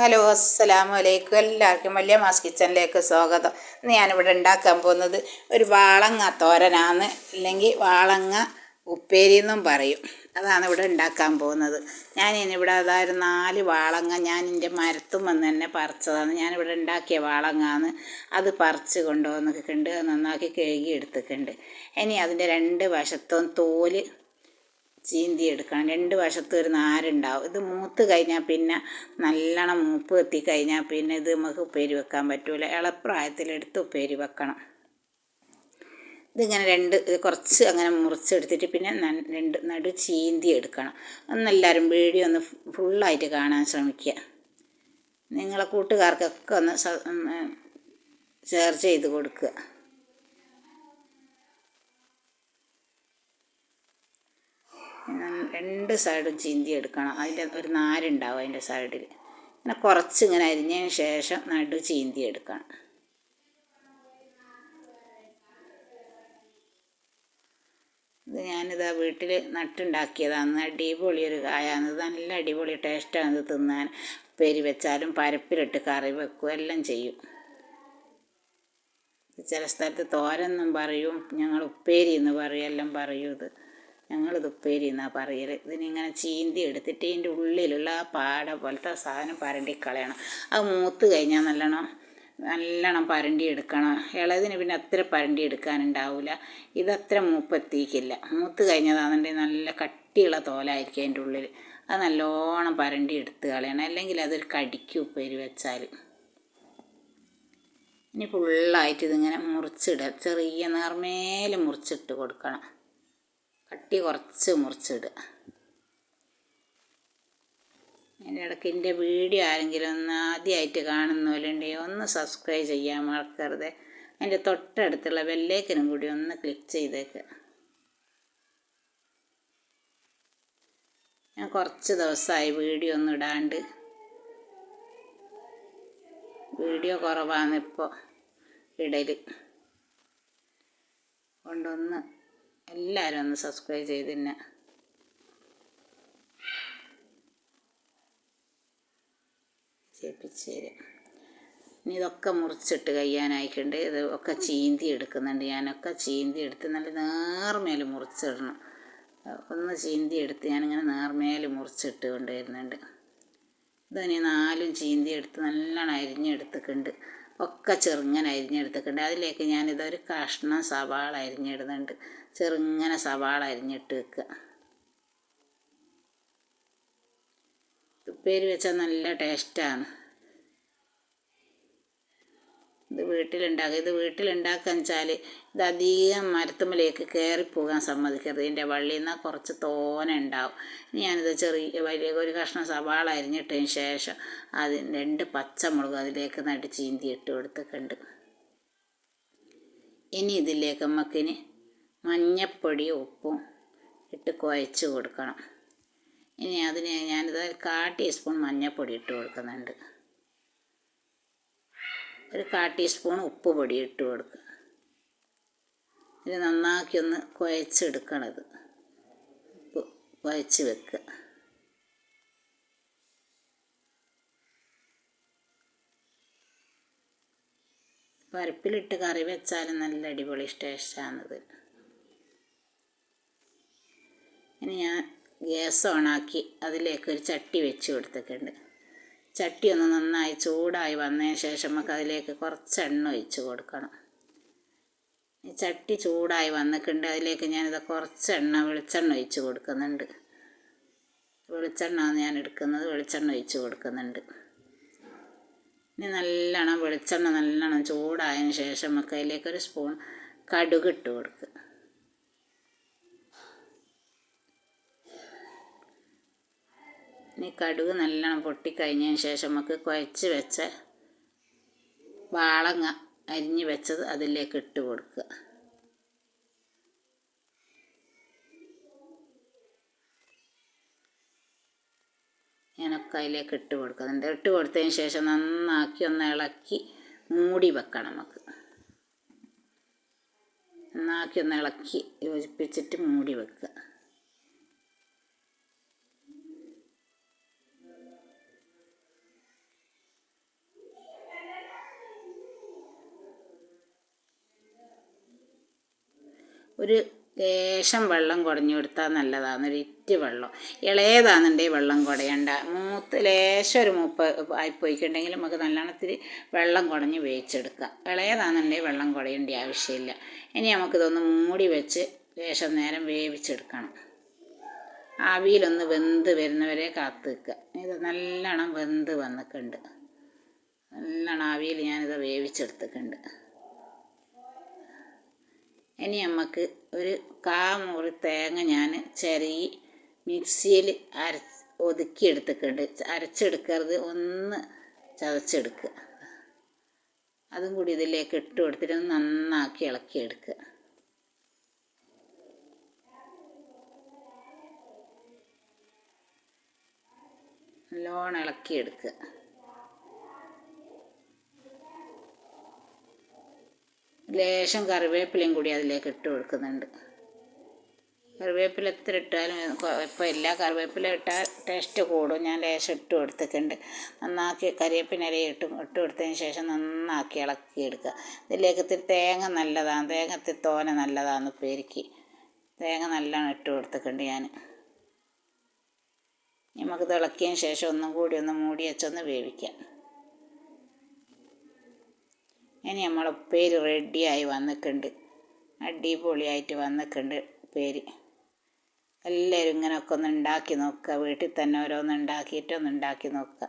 Hello അസ്സലാമു അലൈക്കും. എല്ലാവർക്കും വലിയ മാസ് കിച്ചണിലേക്ക് സ്വാഗതം. ഇന്ന് ഞാനിവിടെ ഉണ്ടാക്കാൻ പോകുന്നത് ഒരു വാളങ്ങ തോരനാണ് അല്ലെങ്കിൽ വാളങ്ങ ഉപ്പേരി എന്നും പറയും. അതാണ് ഇവിടെ ഉണ്ടാക്കാൻ പോകുന്നത്. ഞാൻ ഇനിവിടെ അതായത് നാല് വാളങ്ങ ഞാൻ എന്റെ മരത്തും വന്ന് തന്നെ പറിച്ചതാണ്. ഞാനിവിടെ ഉണ്ടാക്കിയ വാളങ്ങാന്ന് അത് പറിച്ച് കൊണ്ടുവന്നിട്ടുണ്ട്. നന്നാക്കി കഴുകി എടുത്തിട്ടുണ്ട് ഇനി അതിന്റെ രണ്ട് വശത്തും തോൽ ചീന്തി എടുക്കണം. രണ്ട് വശത്തും ഒരു നാരുണ്ടാവും. ഇത് മൂത്ത് കഴിഞ്ഞാൽ പിന്നെ നല്ലോണം മൂപ്പ് എത്തിക്കഴിഞ്ഞാൽ പിന്നെ ഇത് നമുക്ക് ഉപ്പേരി വെക്കാൻ പറ്റൂല. ഇളപ്രായത്തിലെടുത്ത് ഉപ്പേരി വെക്കണം. ഇതിങ്ങനെ രണ്ട് കുറച്ച് അങ്ങനെ മുറിച്ചെടുത്തിട്ട് പിന്നെ രണ്ട് നടു ചീന്തി എടുക്കണം. ഒന്നെല്ലാവരും വീഡിയോ ഒന്ന് ഫുള്ളായിട്ട് കാണാൻ ശ്രമിക്കുക. നിങ്ങളെ കൂട്ടുകാർക്കൊക്കെ ഒന്ന് ഷെയർ ചെയ്ത് കൊടുക്കുക. രണ്ട് സൈഡും ചീന്തി എടുക്കണം. അതിന്റെ ഒരു നാരുണ്ടാവും അതിന്റെ സൈഡിൽ. അങ്ങനെ കുറച്ച് ഇങ്ങനെ അരിഞ്ഞതിന് ശേഷം നടു ചീന്തി എടുക്കണം. ഇത് ഞാനിതാ വീട്ടിൽ നട്ടുണ്ടാക്കിയതാണ്. അടിപൊളി ഒരു കായാണ്. ഇത് നല്ല അടിപൊളി ടേസ്റ്റാണ് ഇത് തിന്നാൻ. പെരി വെച്ചാലും പരപ്പിലിട്ട് കറി വെക്കും. എല്ലാം ചെയ്യും. ചില സ്ഥലത്ത് തോരെന്നും പറയും. ഞങ്ങൾ ഉപ്പേരി എന്ന് പറയും. എല്ലാം പറയും ഇത്. ഞങ്ങളിത് ഉപ്പേരി എന്നാണ് പറയൽ ഇതിനിങ്ങനെ ചീന്തി എടുത്തിട്ട് ഇതിന്റെ ഉള്ളിലുള്ള ആ പാട പോലത്തെ സാധനം പരണ്ടി കളയണം. അത് മൂത്ത് കഴിഞ്ഞാൽ നല്ലോണം നല്ലോണം പരണ്ടി എടുക്കണം. ഇളതിന് പിന്നെ അത്ര പരണ്ടി എടുക്കാനുണ്ടാവില്ല ഇതത്ര മൂപ്പെത്തിക്കില്ല മൂത്ത് കഴിഞ്ഞതാണെന്നുണ്ടെങ്കിൽ നല്ല കട്ടിയുള്ള തോലായിരിക്കും അതിന്റെ ഉള്ളിൽ അത് നല്ലോണം പരണ്ടി എടുത്ത് കളയണം. അല്ലെങ്കിൽ അതൊരു കടിക്ക് ഉപ്പേരി വെച്ചാൽ ഇനി ഫുള്ളായിട്ട് ഇതിങ്ങനെ മുറിച്ചിടുക ചെറിയ നേർമേൽ മുറിച്ചിട്ട് കൊടുക്കണം. കട്ടി കുറച്ച് മുറിച്ചിടുക. അതിന്റെ ഇടയ്ക്ക് എന്റെ വീഡിയോ ആരെങ്കിലും ഒന്ന് ആദ്യമായിട്ട് കാണുന്നവരുണ്ടെങ്കിൽ ഒന്ന് സബ്സ്ക്രൈബ് ചെയ്യാൻ മറക്കരുത്. അതിന്റെ തൊട്ടടുത്തുള്ള ബെല്ലേക്കനും കൂടി ഒന്ന് ക്ലിക്ക് ചെയ്തേക്ക്. ഞാൻ കുറച്ച് ദിവസമായി വീഡിയോ ഒന്നും ഇടാണ്ട്. വീഡിയോ കുറവാണ് ഇപ്പോൾ ഇടൽ കൊണ്ടൊന്ന് എല്ലാവരും ഒന്ന് സബ്സ്ക്രൈബ് ചെയ്ത് തന്നെ. ചെയ്യിപ്പിച്ച് തരും. ഇനി ഇതൊക്കെ മുറിച്ചിട്ട് കഴിയാനായിട്ടുണ്ട് ഇത് ഒക്കെ ചീന്തി എടുക്കുന്നുണ്ട്. ഞാനൊക്കെ ചീന്തി എടുത്ത് നല്ല നേർമേൽ മുറിച്ചിടണം. ഒന്ന് ചീന്തി എടുത്ത് ഞാനിങ്ങനെ നേർമേൽ മുറിച്ചിട്ട് കൊണ്ടുവരുന്നുണ്ട്. ഇതിനി നാലും ചീന്തി എടുത്ത് നല്ലോണം അരിഞ്ഞെടുത്തിട്ടുണ്ട്. ഒക്കെ ചെറുങ്ങനെ അരിഞ്ഞെടുത്തിട്ടുണ്ട്. അതിലേക്ക് ഞാനിതൊരു കഷ്ണം സവാള അരിഞ്ഞിടുന്നുണ്ട്. ചെറുങ്ങനെ സവാള അരിഞ്ഞിട്ട് വെക്കുക. ഉപ്പേരി വെച്ചാൽ നല്ല ടേസ്റ്റാണ്. ഇത് വീട്ടിലുണ്ടാക്കുക ഇത് വീട്ടിലുണ്ടാക്കാന്ന് വെച്ചാൽ ഇത് അധികം മരത്തുമ്മലേക്ക് കയറിപ്പോകാൻ സമ്മതിക്കരുത്. ഇതിന്റെ വള്ളിയിൽ നിന്ന് കുറച്ച് തോന ഉണ്ടാവും. ഇനി ഞാനിത് ചെറിയ വലിയ ഒരു കഷ്ണം സവാള അരിഞ്ഞിട്ടതിന് ശേഷം അതിന് രണ്ട് പച്ചമുളക് അതിലേക്ക് നട്ട് ചീന്തി ഇട്ട് കൊടുത്തിട്ടുണ്ട്. ഇനി ഇതിലേക്ക് നമുക്കിനി മഞ്ഞപ്പൊടി ഉപ്പും ഇട്ട് കുഴച്ച് കൊടുക്കണം. ഇനി അതിന് ഞാനിത് കാ ടീസ്പൂൺ മഞ്ഞൾപ്പൊടി ഇട്ട് കൊടുക്കുന്നുണ്ട്. ഒരു കാ ടീസ്പൂൺ ഉപ്പ് പൊടി ഇട്ട് കൊടുക്കുക. ഇത് നന്നാക്കി ഒന്ന് കുഴച്ചെടുക്കണത്. ഉപ്പ് കുഴച്ച് വെക്കുക. പരിപ്പിലിട്ട് കറി വെച്ചാലും നല്ല അടിപൊളി ടേസ്റ്റാണത്. ഇനി ഞാൻ ഗ്യാസ് ഓണാക്കി അതിലേക്ക് ഒരു ചട്ടി വെച്ച് കൊടുത്തിട്ടുണ്ട്. ചട്ടി ഒന്ന് നന്നായി ചൂടായി വന്നതിന് ശേഷം നമുക്ക് അതിലേക്ക് കുറച്ച് എണ്ണ ഒഴിച്ച് കൊടുക്കണം. ഈ ചട്ടി ചൂടായി വന്നിട്ടുണ്ട്. അതിലേക്ക് ഞാനിത് കുറച്ച് എണ്ണ വെളിച്ചെണ്ണ ഒഴിച്ച് കൊടുക്കുന്നുണ്ട്. വെളിച്ചെണ്ണ ഞാൻ എടുക്കുന്നത്. വെളിച്ചെണ്ണ ഒഴിച്ച് കൊടുക്കുന്നുണ്ട്. ഇനി നല്ലോണം വെളിച്ചെണ്ണ നല്ലോണം ചൂടായതിന് ശേഷം നമുക്ക് അതിലേക്ക് ഒരു സ്പൂൺ കടുക് ഇട്ട് കൊടുക്കുക. ഇനി കടുക് നല്ലോണം പൊട്ടിക്കഴിഞ്ഞതിന് ശേഷം നമുക്ക് കുഴച്ച് വെച്ച വാളങ്ങ അരിഞ്ഞ് വെച്ചത് അതിലേക്ക് ഇട്ട് കൊടുക്കുക. ഞാനൊക്കെ അതിലേക്ക് ഇട്ട് കൊടുക്കുന്നുണ്ട് ഇട്ട് കൊടുത്തതിന് ശേഷം നന്നാക്കി ഒന്ന് ഇളക്കി മൂടി വെക്കണം നമുക്ക്. നന്നാക്കി ഒന്ന് ഇളക്കി യോജിപ്പിച്ചിട്ട് മൂടി വെക്കുക. ഒരു ലേശം വെള്ളം കുടഞ്ഞു കൊടുത്താൽ നല്ലതാണ്. ഒരു ഇറ്റ് വെള്ളം. ഇളയതാണെന്നുണ്ടെങ്കിൽ വെള്ളം കുടയണ്ട. മൂത്ത് ലേശം ഒരു മൂപ്പ് ആയിപ്പോയിക്കുണ്ടെങ്കിൽ നമുക്ക് നല്ലോണത്തിൽ വെള്ളം കുടഞ്ഞ് വേവിച്ചെടുക്കാം. ഇളയതാണെന്നുണ്ടെങ്കിൽ വെള്ളം കുടയേണ്ട ആവശ്യമില്ല. ഇനി നമുക്കിതൊന്ന് മൂടി വെച്ച് ലേശം നേരം വേവിച്ചെടുക്കണം. ആവിയിലൊന്ന് വെന്ത് വരുന്നവരെ കാത്ത് നിൽക്കുക ഇത് നല്ലോണം വെന്ത് വന്നിട്ടുണ്ട്. നല്ലോണം ആവിയിൽ ഞാനിത് വേവിച്ചെടുത്തിട്ടുണ്ട്. ഇനി നമുക്ക് ഒരു കാ മുറി തേങ്ങ ഞാൻ ചെറിയ മിക്സിയിൽ അര ഒതുക്കി എടുത്തിട്ടുണ്ട് അരച്ചെടുക്കരുത് ഒന്ന് ചതച്ചെടുക്കുക. അതും കൂടി ഇതിലേക്ക് ഇട്ട് കൊടുത്തിട്ട് നന്നാക്കി ഇളക്കിയെടുക്കുക. നല്ലോണം ഇളക്കിയെടുക്കുക. ലേശം കറിവേപ്പിലയും കൂടി അതിലേക്ക് ഇട്ട് കൊടുക്കുന്നുണ്ട്. കറിവേപ്പില എത്ര ഇട്ടാലും കുഴപ്പമില്ല കറിവേപ്പില ഇട്ടാൽ ടേസ്റ്റ് കൂടും. ഞാൻ ലേശം ഇട്ട് കൊടുത്തിട്ടുണ്ട്. നന്നാക്കി കരിവേപ്പിനില ഇട്ട് ഇട്ട് കൊടുത്തതിന് ശേഷം നന്നാക്കി ഇളക്കി എടുക്കുക. ഇതിലേക്ക് ഇത്തിരി തേങ്ങ നല്ലതാണ്. തേങ്ങ ഇത്തിരി തോന നല്ലതാണ് പെരുക്കി തേങ്ങ നല്ലോണം ഇട്ട് കൊടുത്തിട്ടുണ്ട് ഞാൻ. നമുക്ക് തിളക്കിയതിന് ശേഷം ഒന്നും കൂടി ഒന്ന് മൂടി വെച്ചൊന്ന് വേവിക്കാം. ഇനി നമ്മളെ പേര് റെഡിയായി വന്നിട്ടുണ്ട് അടിപൊളിയായിട്ട് വന്നിട്ടുണ്ട് ഉപ്പേര്. എല്ലാവരും ഇങ്ങനെയൊക്കെ ഒന്ന് ഉണ്ടാക്കി നോക്കുക വീട്ടിൽ തന്നെ ഓരോന്ന് ഉണ്ടാക്കിയിട്ട് ഒന്ന് ഉണ്ടാക്കി നോക്കുക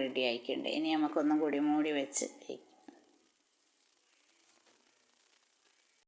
റെഡി ആയിക്കുണ്ട്. ഇനി നമുക്കൊന്നും കൂടി മൂടി വെച്ച്